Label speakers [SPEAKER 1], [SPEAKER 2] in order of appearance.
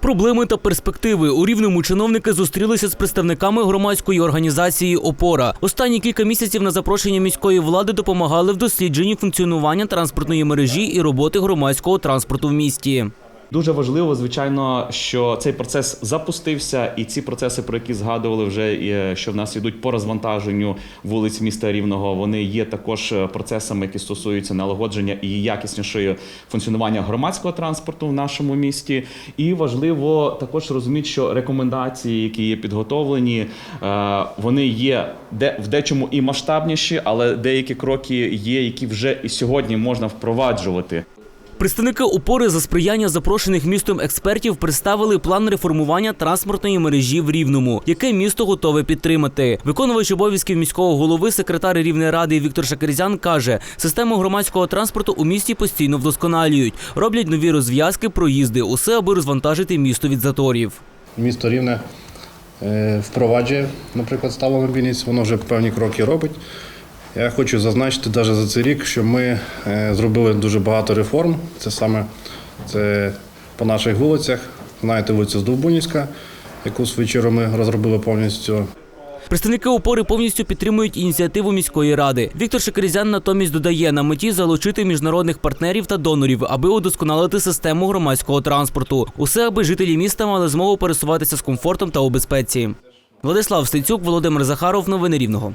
[SPEAKER 1] Проблеми та перспективи у рівному чиновники зустрілися з представниками громадської організації Опора. Останні кілька місяців на запрошення міської влади допомагали в дослідженні функціонування транспортної мережі і роботи громадського транспорту в місті.
[SPEAKER 2] Дуже важливо, звичайно, що цей процес запустився, і ці процеси, про які згадували вже, е, що в нас йдуть по розвантаженню вулиць міста Рівного, вони є також е, процесами, які стосуються налагодження і якіснішої функціонування громадського транспорту в нашому місті. І важливо також розуміти, що рекомендації, які є підготовлені, е, вони є де в дечому і масштабніші, але деякі кроки є, які вже і сьогодні можна впроваджувати.
[SPEAKER 1] Представники опори за сприяння запрошених містом експертів представили план реформування транспортної мережі в Рівному, яке місто готове підтримати. Виконувач обов'язків міського голови, секретар Рівної ради Віктор Шакерзян каже, систему громадського транспорту у місті постійно вдосконалюють, роблять нові розв'язки, проїзди, усе аби розвантажити місто від заторів.
[SPEAKER 3] Місто Рівне е, впроваджує, наприклад, сталу мобільність, воно вже певні кроки робить. Я хочу зазначити навіть за цей рік, що ми е, зробили дуже багато реформ. Це саме це по наших вулицях. Знаєте, вулиця Здовбунівська, яку свою ми розробили повністю.
[SPEAKER 1] Представники опори повністю підтримують ініціативу міської ради. Віктор Шекерезян натомість додає на меті залучити міжнародних партнерів та донорів, аби удосконалити систему громадського транспорту. Усе, аби жителі міста мали змогу пересуватися з комфортом та у безпеці. Владислав Стецюк, Володимир Захаров. Новини Рівного.